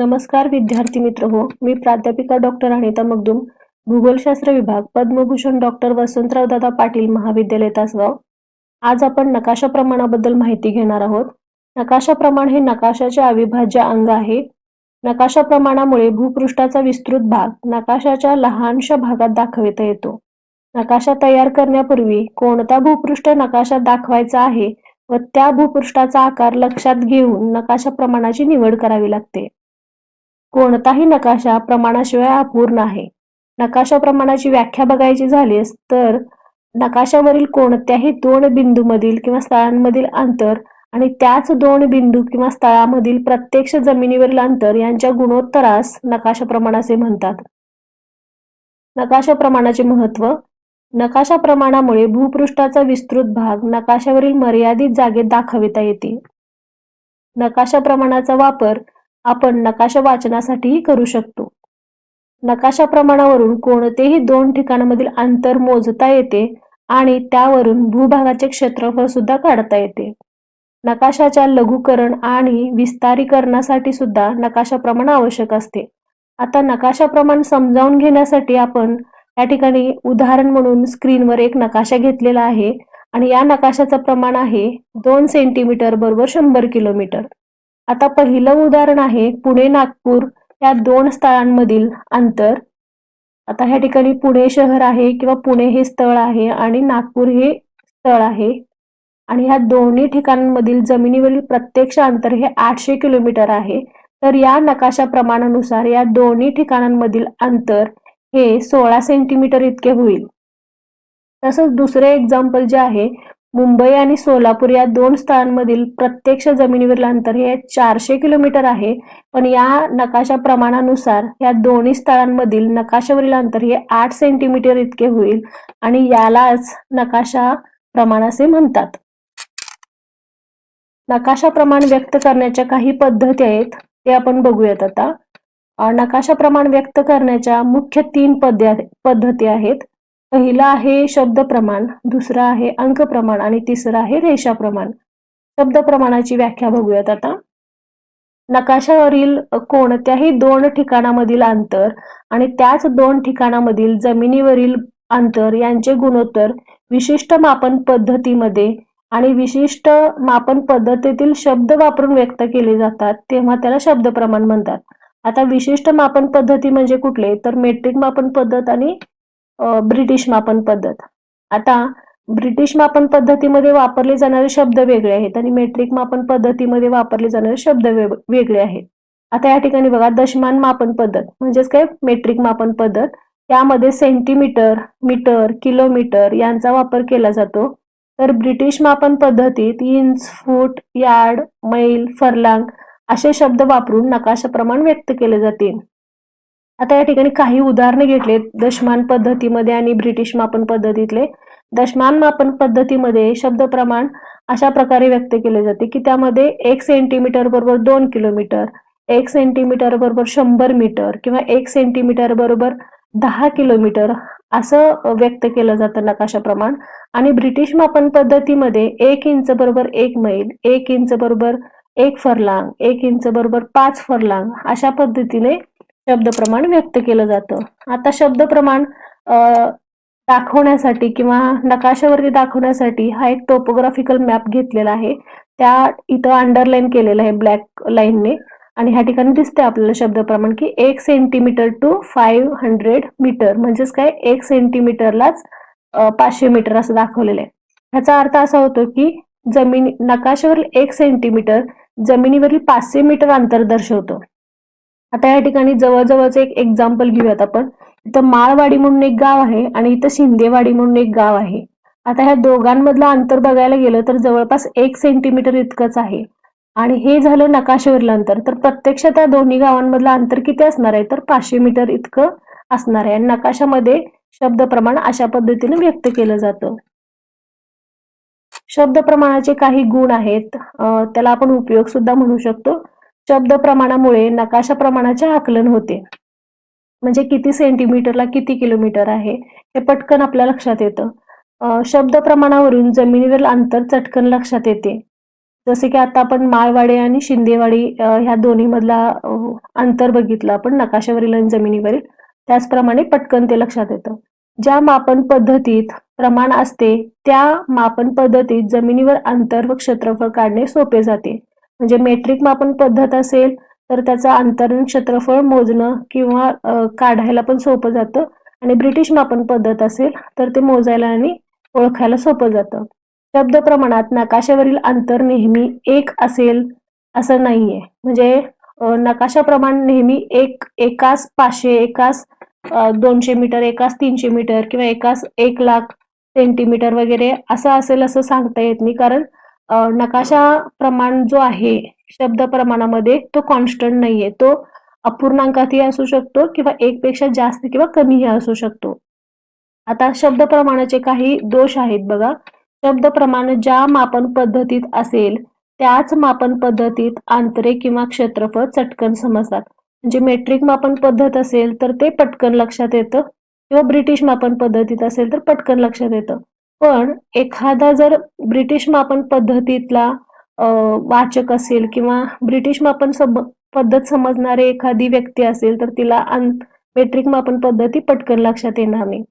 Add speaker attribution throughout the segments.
Speaker 1: नमस्कार विद्यार्थी मित्र हो. मी प्राध्यापिका डॉक्टर अनिता मगदुम भूगोलशास्त्र विभाग पद्मभूषण डॉक्टर वसंतराव दादा पाटील महाविद्यालय तासगाव. आज आपण नकाशा प्रमाणाबद्दल माहिती घेणार आहोत. नकाशा प्रमाण हे नकाशाचे अविभाज्य अंग आहे. नकाशा प्रमाणामुळे भूपृष्ठाचा विस्तृत भाग नकाशाच्या लहानशा भागात दाखविता येतो. नकाशा तयार करण्यापूर्वी कोणता भूपृष्ठ नकाशात दाखवायचा आहे व त्या भूपृष्ठाचा आकार लक्षात घेऊन नकाशा प्रमाणाची निवड करावी लागते. कोणताही नकाशा प्रमाणाशिवाय अपूर्ण आहे. नकाशा प्रमाणाची व्याख्या बघायची झालीस तर नकाशावरील कोणत्याही दोन बिंदूमधील किंवा स्थळांमधील अंतर आणि त्याच दोन बिंदू किंवा स्थळामधील प्रत्यक्ष जमिनीवरील अंतर यांच्या गुणोत्तरास नकाशा प्रमाण असे म्हणतात. नकाशा प्रमाणाचे महत्त्व नकाशा प्रमाणामुळे भूपृष्ठाचा विस्तृत भाग नकाशावरील मर्यादित जागेत दाखविता येते. नकाशा प्रमाणाचा वापर आपण नकाशा वाचनासाठीही करू शकतो. नकाशा प्रमाणावरून कोणतेही दोन ठिकाणामधील अंतर मोजता येते आणि त्यावरून भूभागाचे क्षेत्रफळ सुद्धा काढता येते. नकाशाच्या लघुकरण आणि विस्तारीकरणासाठी सुद्धा नकाशा प्रमाण आवश्यक असते. आता नकाशा प्रमाण समजावून घेण्यासाठी आपण या ठिकाणी उदाहरण म्हणून स्क्रीनवर एक नकाशा घेतलेला आहे आणि या नकाशाचं प्रमाण आहे दोन सेंटीमीटर बरोबर शंभर किलोमीटर. आता पहिलं उदाहरण आहे पुणे नागपूर या दोन स्थळांमधील अंतर. आता ह्या ठिकाणी पुणे शहर आहे किंवा पुणे हे स्थळ आहे आणि नागपूर हे स्थळ आहे. आणि ह्या दोन्ही ठिकाणांमधील जमिनीवरील प्रत्यक्ष अंतर हे आठशे किलोमीटर आहे. तर या नकाशा प्रमाणानुसार या दोन्ही ठिकाणांमधील अंतर हे सोळा सेंटीमीटर इतके होईल. तसंच दुसरे एक्झाम्पल जे आहे मुंबई आणि सोलापूर या दोन स्थळांमधील प्रत्यक्ष जमिनीवरील अंतर हे चारशे किलोमीटर आहे. पण या नकाशा प्रमाणानुसार या दोन्ही स्थळांमधील नकाशावरील अंतर हे आठ सेंटीमीटर इतके होईल आणि यालाच नकाशा प्रमाण असे म्हणतात. नकाशा प्रमाण व्यक्त करण्याच्या काही पद्धती आहेत ते आपण बघूयात आता. नकाशा प्रमाण व्यक्त करण्याच्या मुख्य तीन पद्धती आहेत. पहिला आहे शब्द प्रमाण दुसरा आहे अंक प्रमाण आणि तिसरा आहे रेषा प्रमाण. शब्द प्रमाणाची व्याख्या बघूयात आता. नकाशावरील कोणत्याही दोन ठिकाणामधील अंतर आणि त्याच दोन ठिकाणामधील जमिनीवरील अंतर यांचे गुणोत्तर विशिष्ट मापन पद्धतीमध्ये आणि विशिष्ट मापन पद्धतीतील शब्द वापरून व्यक्त केले जातात तेव्हा त्याला शब्द प्रमाण म्हणतात. आता विशिष्ट मापन पद्धती म्हणजे कुठले? तर मेट्रिक मापन पद्धत आणि ब्रिटिश मापन पद्धत. आता ब्रिटिश मापन पद्धतीमध्ये वापरले जाणारे शब्द वेगळे आहेत आणि मेट्रिक मापन पद्धतीमध्ये वापरले जाणारे शब्द वेगळे आहेत. आता या ठिकाणी बघा दशमान मापन पद्धत म्हणजेच काय? मेट्रिक मापन पद्धत. यामध्ये सेंटीमीटर मीटर किलोमीटर यांचा वापर केला जातो. तर ब्रिटिश मापन पद्धतीत inch foot yard mile furlong असे शब्द वापरून नकाशा प्रमाण व्यक्त केले जातील आता या ठिकाणी काही उदाहरणे घेतलेत. दशमान पद्धतीमध्ये आणि ब्रिटिश मापन पद्धतीतले. दशमान मापन पद्धतीमध्ये शब्द प्रमाण अशा प्रकारे व्यक्त केले जाते की त्यामध्ये एक सेंटीमीटर बरोबर दोन किलोमीटर एक सेंटीमीटर बरोबर शंभर मीटर किंवा एक सेंटीमीटर बरोबर दहा किलोमीटर असं व्यक्त केलं जातं नकाशा प्रमाण. आणि ब्रिटिश मापन पद्धतीमध्ये एक इंच बरोबर एक मैल एक इंच बरोबर एक फरलांग एक इंच बरोबर पाच फरलांग अशा पद्धतीने शब्द प्रमाण व्यक्त केलं जातं. आता शब्द प्रमाण दाखवण्यासाठी किंवा नकाशावरती दाखवण्यासाठी हा एक टोपोग्राफिकल मॅप घेतलेला आहे. त्या इथं अंडरलाईन केलेलं आहे ब्लॅक लाईनने आणि ह्या ठिकाणी दिसते आपल्याला शब्द प्रमाण की एक centimetre to five hundred metre म्हणजेच काय एक सेंटीमीटरलाच पाचशे मीटर असं दाखवलेलं आहे. ह्याचा अर्थ असा होतो की जमीन नकाशावरील एक सेंटीमीटर जमिनीवरील पाचशे मीटर अंतर दर्शवतो. आता या ठिकाणी जवळजवळच एक एक्झाम्पल घेऊयात आपण. इथं माळवाडी म्हणून एक गाव आहे आणि इथं शिंदेवाडी म्हणून एक गाव आहे. आता ह्या दोघांमधलं अंतर बघायला गेलं तर जवळपास एक सेंटीमीटर इतकंच आहे. आणि हे झालं नकाशेवरलं अंतर. तर प्रत्यक्ष त्या दोन्ही गावांमधलं अंतर किती असणार आहे? तर पाचशे मीटर इतकं असणार आहे. आणि नकाशामध्ये शब्द प्रमाण अशा पद्धतीने व्यक्त केलं जातं. शब्द प्रमाणाचे काही गुण आहेत. त्याला आपण उपयोग सुद्धा म्हणू शकतो. शब्द प्रमाणामुळे नकाशा प्रमाणाचे आकलन होते. म्हणजे किती सेंटीमीटरला किती किलोमीटर आहे हे पटकन आपल्या लक्षात येतं. शब्द प्रमाणावरून जमिनीवरील अंतर चटकन लक्षात येते. जसे की आता आपण माळवाडी आणि शिंदेवाडी ह्या दोन्हीमधला मधला अंतर बघितलं आपण नकाशावरील आणि जमिनीवरील. त्याचप्रमाणे पटकन ते लक्षात येतं. ज्या मापन पद्धतीत प्रमाण असते त्या मापन पद्धतीत जमिनीवर अंतर व क्षेत्रफळ काढणे सोपे जाते. म्हणजे मेट्रिक मापन पद्धत असेल तर त्याचं अंतरण क्षेत्रफळ मोजणं किंवा काढायला पण सोपं जातं. आणि ब्रिटिश मापन पद्धत असेल तर ते मोजायला आणि ओळखायला सोपं जातं. शब्द प्रमाणात नकाशावरील अंतर नेहमी एक असेल असं नाहीये. म्हणजे नकाशाप्रमाण नेहमी एक एकाच पाचशे एकाच दोनशे मीटर एकाच तीनशे मीटर किंवा एकाच एक लाख सेंटीमीटर वगैरे असं असेल असं सांगता येत नाही. कारण नकाशा प्रमाण जो आहे शब्द प्रमाणामध्ये तो कॉन्स्टंट नाहीये. तो अपूर्णांकातही असू शकतो किंवा एक पेक्षा जास्त किंवा कमीही असू शकतो. आता शब्द प्रमाणाचे काही दोष आहेत बघा. शब्द प्रमाण ज्या मापन पद्धतीत असेल त्याच मापन पद्धतीत आंतरे किंवा क्षेत्रफळ चटकन समजतात. म्हणजे मेट्रिक मापन पद्धत असेल तर ते पटकन लक्षात येतं किंवा ब्रिटिश मापन पद्धतीत असेल तर पटकन लक्षात येतं. पण एखादा जर ब्रिटिश मापन पद्धतीतला वाचक असेल किंवा ब्रिटिश मापन सब पद्धत समजणारे एखादी व्यक्ती असेल तर तिला मेट्रिक मापन पद्धती पटकन लक्षात येणार नाही.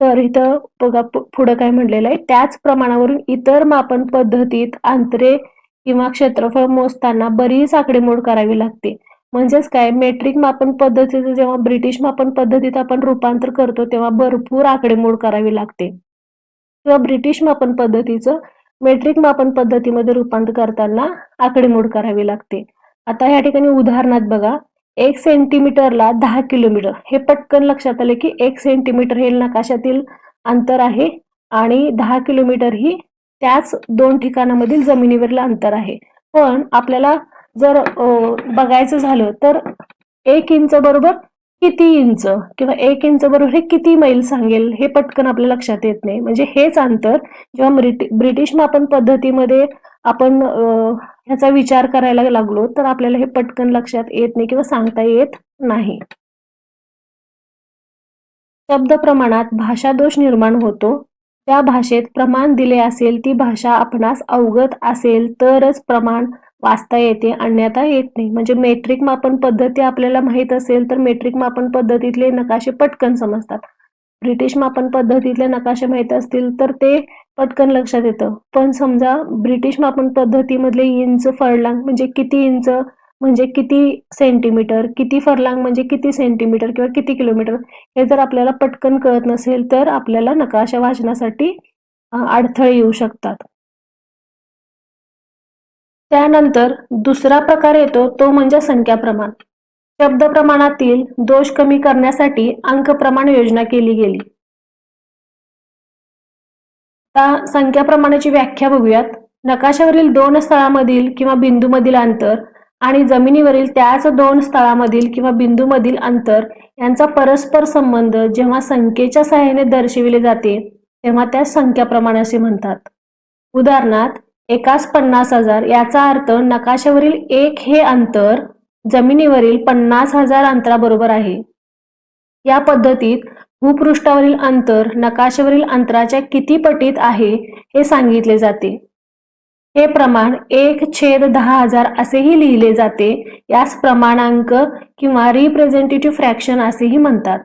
Speaker 1: तर इथं बघा पुढं काय म्हणलेलं आहे. त्याच प्रमाणावरून इतर मापन पद्धतीत अंतरे किंवा क्षेत्रफळ मोजताना बरीच आकडेमोड करावी लागते. म्हणजेच काय? मेट्रिक मापन पद्धतीचं जेव्हा ब्रिटिश मापन पद्धतीत आपण रूपांतर करतो तेव्हा भरपूर आकडेमोड करावी लागते. किंवा ब्रिटिश मापन पद्धतीचं मेट्रिक मापन पद्धतीमध्ये रूपांतर करताना आकडेमोड करावी लागते. आता या ठिकाणी उदाहरणात बघा एक सेंटीमीटरला दहा किलोमीटर हे पटकन लक्षात आले की एक सेंटीमीटर हे नकाशातील अंतर आहे आणि दहा किलोमीटर ही त्याच दोन ठिकाणामधील जमिनीवरील अंतर आहे. पण आपल्याला जर बघायचं झालं तर एक इंच बरोबर किती इंच किंवा एक इंच बरोबर हे किती मैल सांगेल हे पटकन आपल्या लक्षात येत नाही. म्हणजे हेच अंतर जेव्हा ब्रिटिश मापन पद्धतीमध्ये आपण ह्याचा विचार करायला लागलो तर आपल्याला हे पटकन लक्षात येत नाही किंवा सांगता येत नाही. शब्द प्रमाणात भाषा दोष निर्माण होतो. त्या भाषेत प्रमाण दिले असेल ती भाषा आपणास अवगत असेल तरच प्रमाण वाचता येते आणण्याता येत नाही. म्हणजे मेट्रिक मापन पद्धती आपल्याला माहीत असेल तर मेट्रिक मापन पद्धतीतले नकाशे पटकन समजतात. ब्रिटिश मापन पद्धतीतले नकाशे माहीत असतील तर ते पटकन लक्षात येतं. पण समजा ब्रिटिश मापन पद्धतीमधले इंच फळलांग म्हणजे किती इंच? म्हणजे किती सेंटीमीटर किती फरलांग म्हणजे किती सेंटीमीटर किंवा किती किलोमीटर हे जर आपल्याला पटकन कळत नसेल तर आपल्याला नकाशा वाचनासाठी अडथळे येऊ शकतात. त्यानंतर दुसरा प्रकार येतो तो म्हणजे संख्या प्रमाण. शब्द प्रमाणातील दोष कमी करण्यासाठी अंक प्रमाण योजना केली गेली. आता संख्या प्रमाणाची व्याख्या बघूयात. नकाशावरील दोन स्थळामधील किंवा बिंदूमधील अंतर आणि जमिनीवरील त्याच दोन स्थळामधील किंवा बिंदूमधील अंतर यांचा परस्पर संबंध जेव्हा संख्येच्या सहाय्याने दर्शविले जाते तेव्हा त्या संख्या प्रमाण असे म्हणतात. उदाहरणार्थ एकास पन्नास हजार याचा अर्थ नकाशावरील एक हे अंतर जमिनीवरील पन्नास हजार अंतराबरोबर आहे. या पद्धतीत भूपृष्ठावरील अंतर नकाशावरील अंतराच्या किती पटीत आहे हे सांगितले जाते. हे प्रमाण एक छेद दहा हजार असेही लिहिले जाते. यास प्रमाणांक किंवा रिप्रेझेंटेटिव्ह फ्रॅक्शन असेही म्हणतात.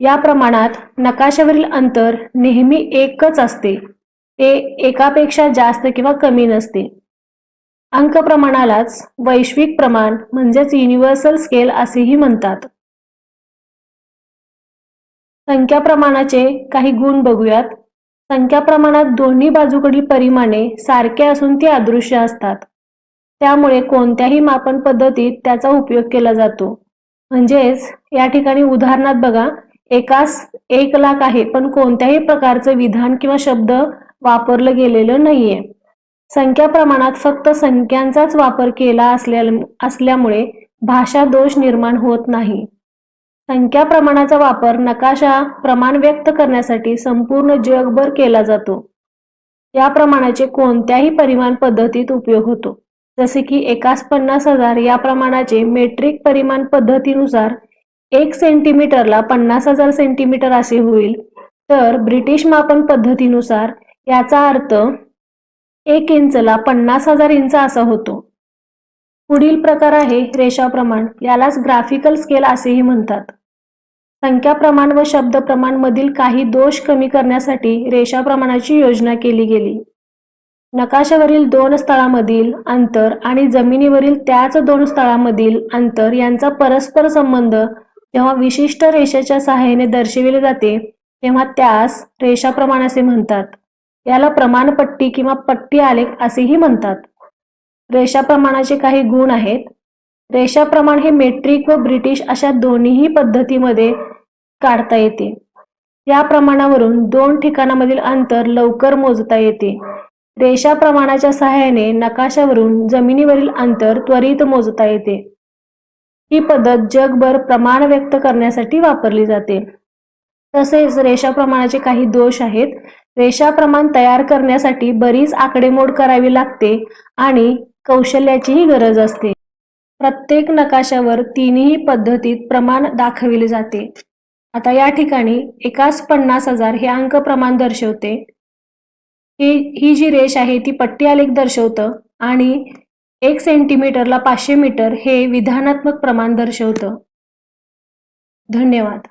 Speaker 1: या प्रमाणात नकाशावरील अंतर नेहमी एकच असते. ते एकापेक्षा जास्त किंवा कमी नसते अंक प्रमाणालाच वैश्विक प्रमाण म्हणजेच युनिव्हर्सल स्केल असेही म्हणतात. संख्या प्रमाणाचे काही गुण बघूयात. संख्या प्रमाणात दोन्ही बाजूकडील परिमाणे सारखे असून ती अदृश्य असतात. त्यामुळे कोणत्याही मापन पद्धतीत त्याचा उपयोग केला जातो. म्हणजेच या ठिकाणी उदाहरणात बघा एकास एक लाख आहे पण कोणत्याही प्रकारचं विधान किंवा शब्द वापरलं गेलेलं नाहीये. संख्या प्रमाणात फक्त संख्यांचाच वापर केला असल्या असल्यामुळे भाषा दोष निर्माण होत नाही. संख्या प्रमाणाचा वापर नकाशा प्रमाण व्यक्त करण्यासाठी संपूर्ण जगभर केला जातो. या प्रमाणाचे कोणत्याही परिमाण पद्धतीत उपयोग होतो. जसे की एकाच पन्नास हजार या प्रमाणाचे मेट्रिक परिमाण पद्धतीनुसार एक सेंटीमीटरला पन्नास हजार सेंटीमीटर असे होईल. तर ब्रिटिश मापन पद्धतीनुसार याचा अर्थ एक इंचला पन्नास हजार इंच असा होतो. पुढील प्रकार आहे रेषा प्रमाण. यालाच ग्राफिकल स्केल असेही म्हणतात. संख्या प्रमाण व शब्द प्रमाण मधील काही दोष कमी करण्यासाठी रेषा प्रमाणाची योजना केली गेली. नकाशावरील दोन स्थळामधील अंतर आणि जमिनीवरील त्याच दोन स्थळामधील अंतर यांचा परस्पर संबंध जेव्हा विशिष्ट रेषेच्या सहाय्याने दर्शविले जाते तेव्हा त्यास रेषा प्रमाण असे म्हणतात. याला प्रमाणपट्टी किंवा पट्टी आलेख असेही म्हणतात. रेषा प्रमाणाचे काही गुण आहेत. रेषा प्रमाण हे मेट्रिक व ब्रिटिश अशा दोन्हीही पद्धतीमध्ये काढता येते. या प्रमाणावरून दोन ठिकाणामधील अंतर लवकर मोजता येते. रेषा प्रमाणाच्या सहाय्याने नकाशावरून जमिनीवरील अंतर त्वरित मोजता येते. ही पद्धत जगभर प्रमाण व्यक्त करण्यासाठी वापरली जाते. तसेच रेषा प्रमाणाचे काही दोष आहेत. रेषा प्रमाण तयार करण्यासाठी बरीच आकडेमोड करावी लागते आणि कौशल्याचीही गरज असते. प्रत्येक नकाशावर तिन्ही पद्धतीत प्रमाण दाखविले जाते. आता या ठिकाणी एकाच पन्नास हजार हे अंक प्रमाण दर्शवते. ही ही जी रेष आहे ती पट्टी आलेख दर्शवतं आणि एक सेंटीमीटरला पाचशे मीटर हे विधानात्मक प्रमाण दर्शवतं. धन्यवाद.